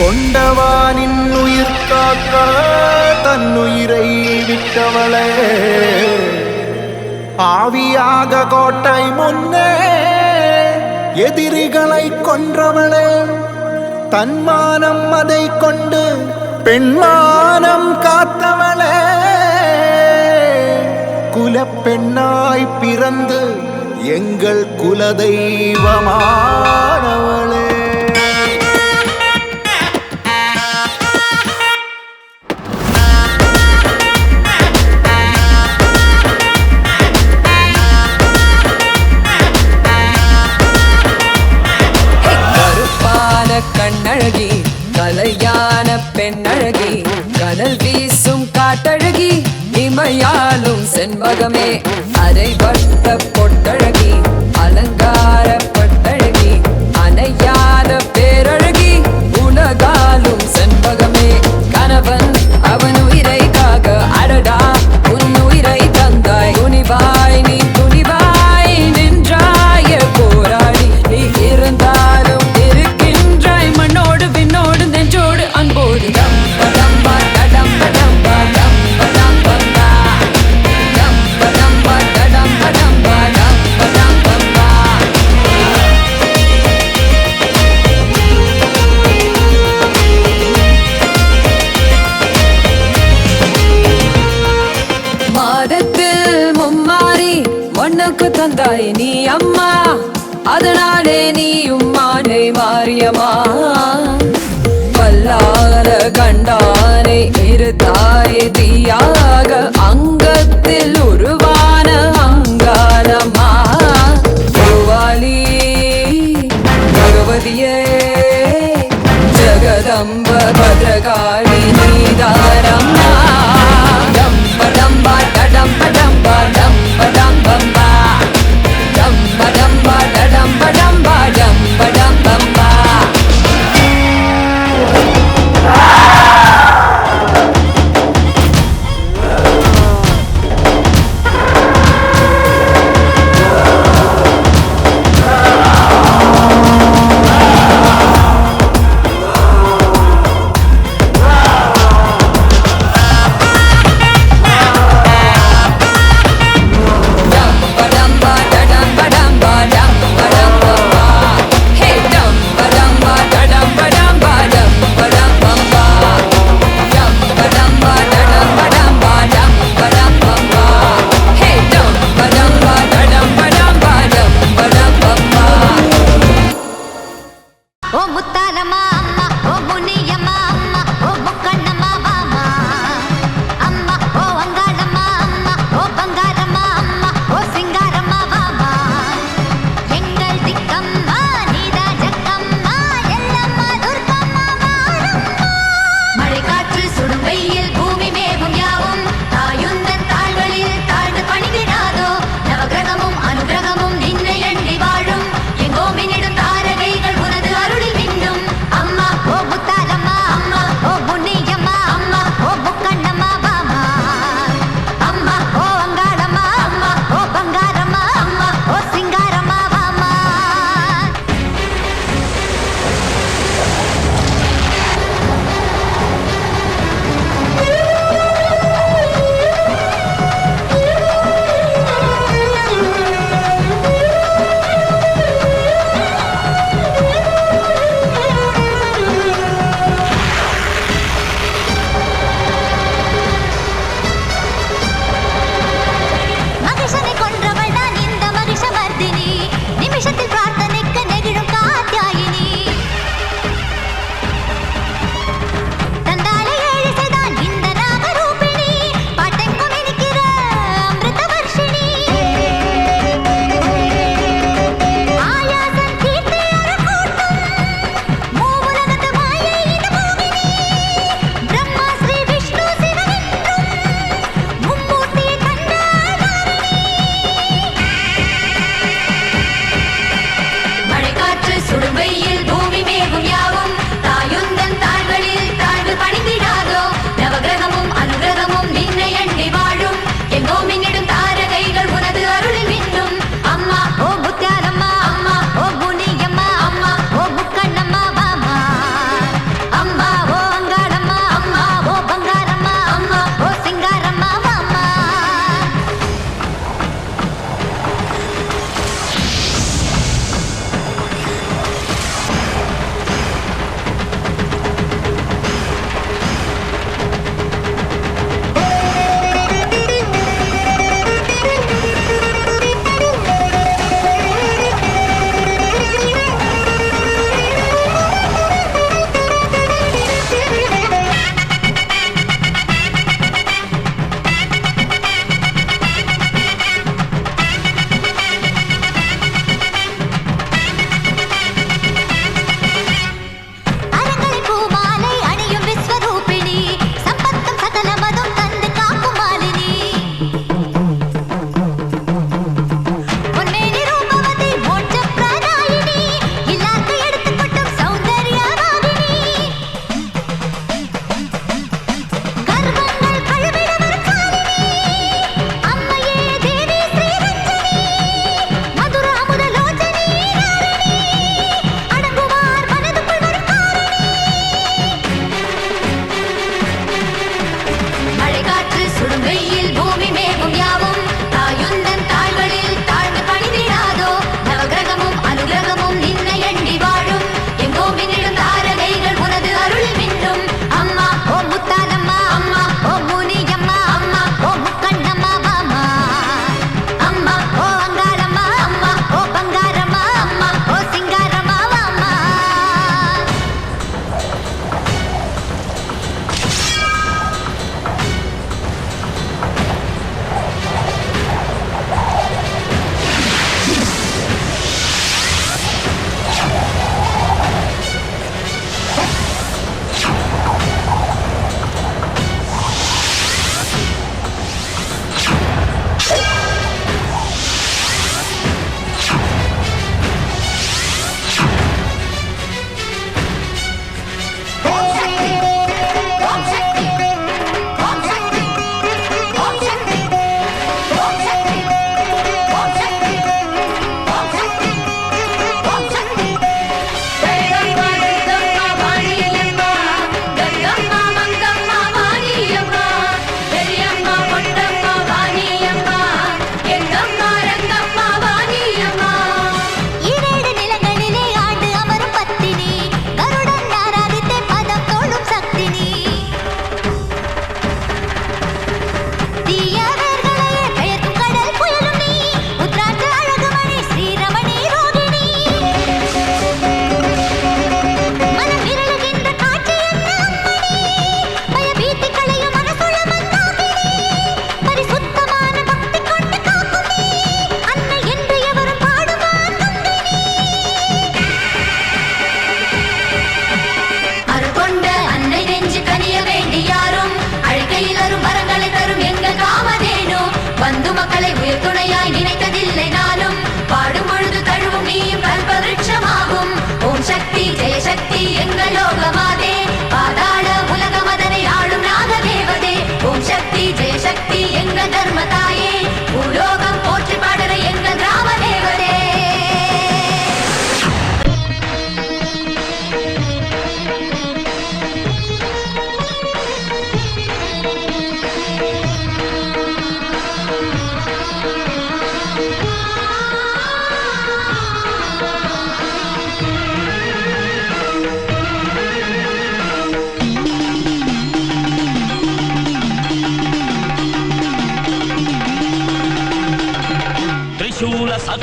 கொண்டவானின் உயிர் காக்க தன்னுயிரை விட்டவளே. ஆவியாக கோட்டை முன்னே எதிரிகளை கொன்றவளே. தன்மானம் அதை கொண்டு பெண்மானம் காத்தவளே. குலப்பெண்ணாய் பிறந்து எங்கள் குலதெய்வமானவளே. அரை வட்ட Bari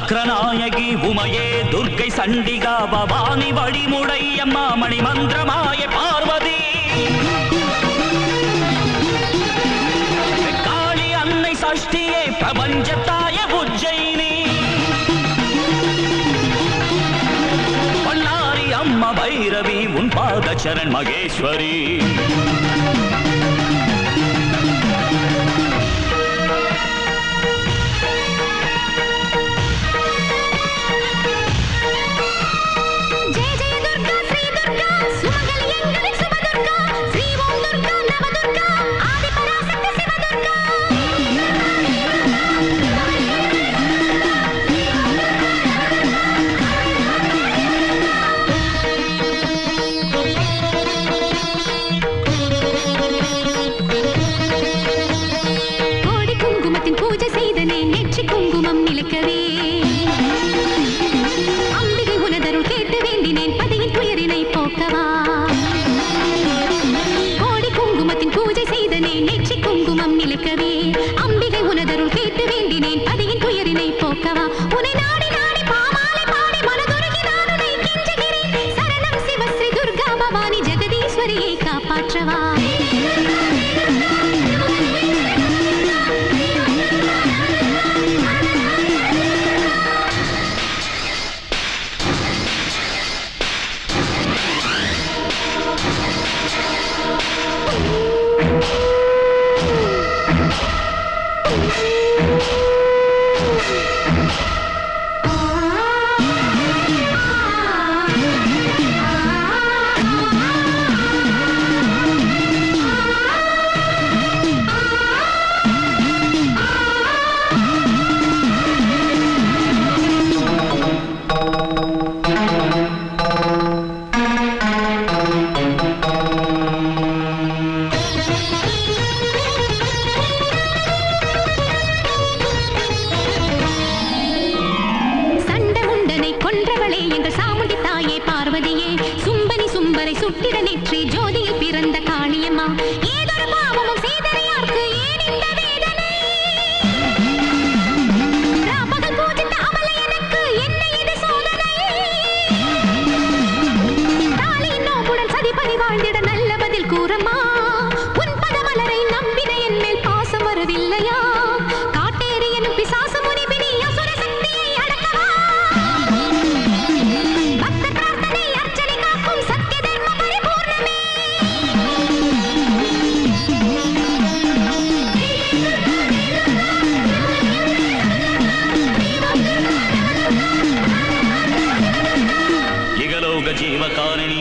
சக்கரநாயகி உமையே துர்க்கை சண்டிகா பவானி வழிமுடை அம்மா மணி மந்திரமாய பார்வதி. காளி அன்னை சஷ்டியே பிரபஞ்சத்தாய உஜ்ஜயினி. பல்லாரி அம்மா பைரவி உன் பாதச்சரண் மகேஸ்வரி. நிலைக்கவே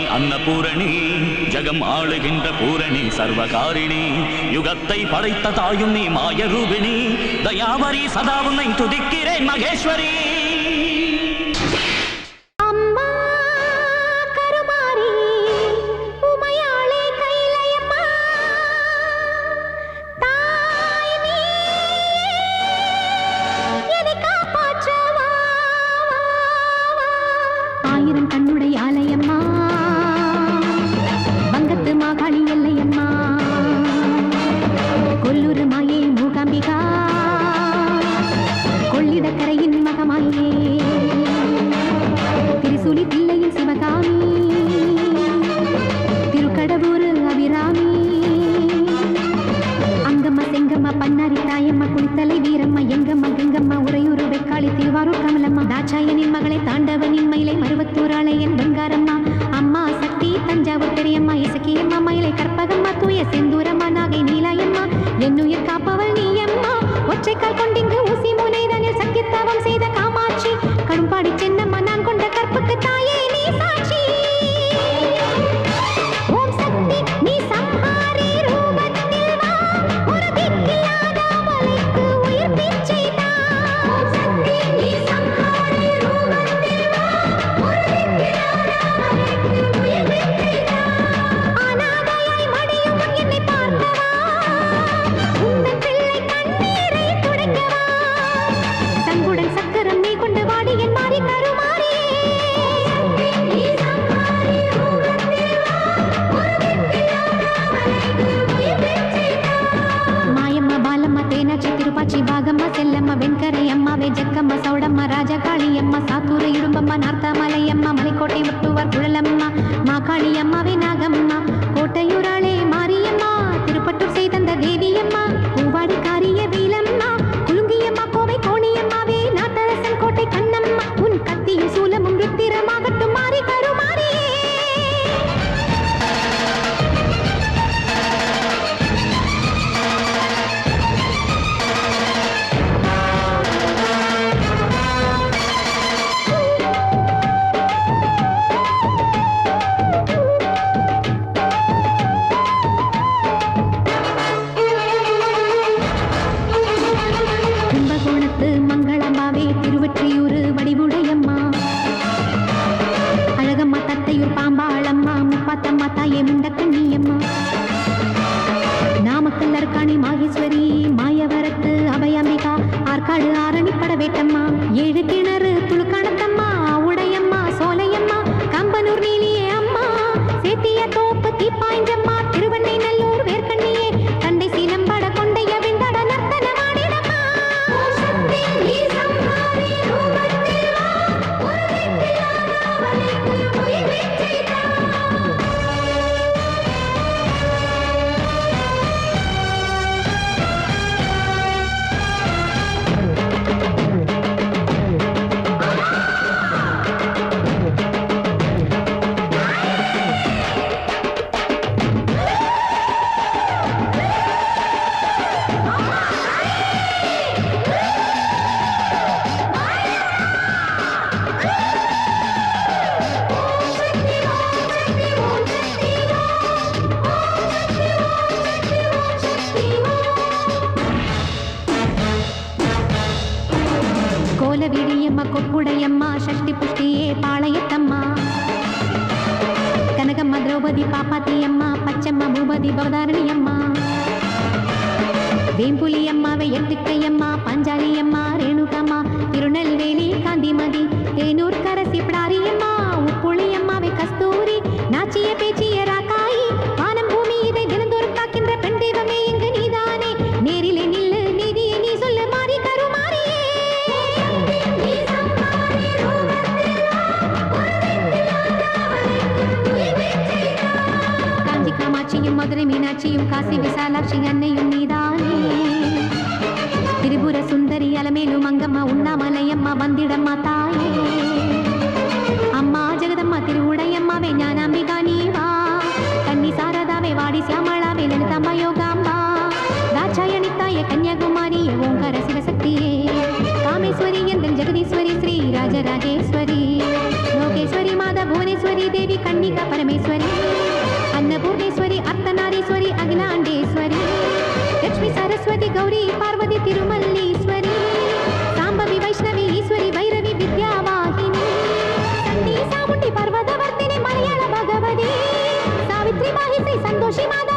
அன்னபூரணி ஜகம் ஆளுகின்ற பூரணி சர்வகாரிணி யுகத்தை படைத்த தாயும் நீ மாயரூபிணி. தயாவரி சதா உன்னை துதிக்கிறேன் மகேஸ்வரி. இடக்கரையின் மகமாயே திருசுலி பிள்ளையின் சிவகாமி. திருக்கடவூர் அபிராமி. அங்கம்மா செங்கம்மா பன்னாரி தாயம்மா குளித்தல் அம்மா சாத்தூரை இரும்பம்மா நார்த்தா மலையம்மா மலைக்கோட்டை முட்டுவார் குழலம்மா மா காளியம்மாவின் கோல விடியம்மா கொப்புடையம்மா சஷ்டி புஷ்டியே பாளையத்தம்மா. கனகம்மா திரௌபதி பாப்பாத்தியம்மா பச்சம்மா பூபதி பவதாரணியம்மா. வேம்புலியம்மாவை எட்டுக்கையம்மா பஞ்சாலியம்மா ரேணுகம்மா திருநெல்வேலி காந்திமதி தேனூர் கரசி பிடாரியம்மா உப்புளியம்மாவை கஸ்தூரி நாச்சிய மதுரை மீனாட்சியும் காசி விசாலாட்சி அன்னையும் நீதானே. திரிபுர சுந்தரி அலமேலும் அங்கம்மா உண்ணாமலையம்மா வந்திடம்மா தாயே. ಅಗಿಲಾಂಡೇಶ್ವರಿ ಲಕ್ಷ್ಮಿ ಸರಸ್ವತಿ ಗೌರಿ, ಪಾರ್ವತಿ ತಿರುಮಲ್ಲೀಶ್ವರಿ, ಸಾಂಬವಿ, ವೈಷ್ಣವಿ, ಈಶ್ವರಿ, ಭೈರವಿ, ವಿದ್ಯಾವಾಹಿನಿ ಸಂಧಿ ಸಾಮುಂಡಿ ಪರ್ವತ ವರ್ತಿನಿ ಭಗವತಿ, ಸಾವಿತ್ರಿ, ಮಾಹಿತಿ, ಸಂತೋಷಿ ಮಾದ